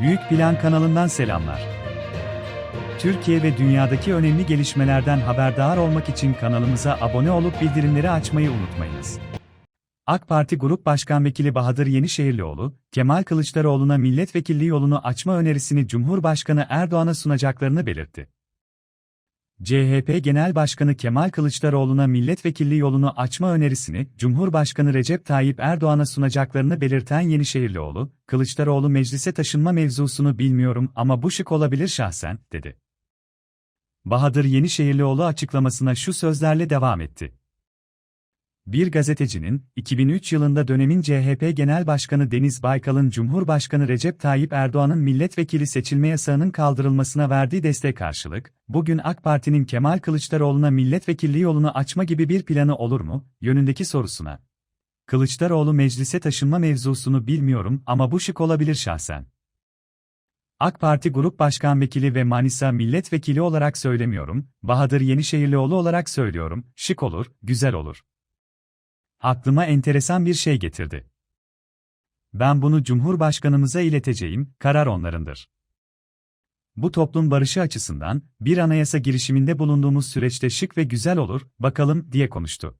Büyük Plan kanalından selamlar. Türkiye ve dünyadaki önemli gelişmelerden haberdar olmak için kanalımıza abone olup bildirimleri açmayı unutmayınız. AK Parti Grup Başkan Vekili Bahadır Yenişehirlioğlu, Kemal Kılıçdaroğlu'na milletvekilliği yolunu açma önerisini Cumhurbaşkanı Erdoğan'a sunacaklarını belirtti. CHP Genel Başkanı Kemal Kılıçdaroğlu'na milletvekilliği yolunu açma önerisini Cumhurbaşkanı Recep Tayyip Erdoğan'a sunacaklarını belirten Yenişehirlioğlu, Kılıçdaroğlu meclise taşınma mevzusunu bilmiyorum ama bu şık olabilir şahsen, dedi. Bahadır Yenişehirlioğlu açıklamasına şu sözlerle devam etti. Bir gazetecinin, 2003 yılında dönemin CHP Genel Başkanı Deniz Baykal'ın Cumhurbaşkanı Recep Tayyip Erdoğan'ın milletvekili seçilme yasağının kaldırılmasına verdiği destek karşılık, bugün AK Parti'nin Kemal Kılıçdaroğlu'na milletvekilliği yolunu açma gibi bir planı olur mu, yönündeki sorusuna. Kılıçdaroğlu meclise taşınma mevzusunu bilmiyorum ama bu şık olabilir şahsen. AK Parti Grup Başkan Vekili ve Manisa Milletvekili olarak söylemiyorum, Bahadır Yenişehirlioğlu olarak söylüyorum, şık olur, güzel olur. Aklıma enteresan bir şey getirdi. Ben bunu Cumhurbaşkanımıza ileteceğim, karar onlarındır. Bu toplum barışı açısından, bir anayasa girişiminde bulunduğumuz süreçte şık ve güzel olur, bakalım, diye konuştu.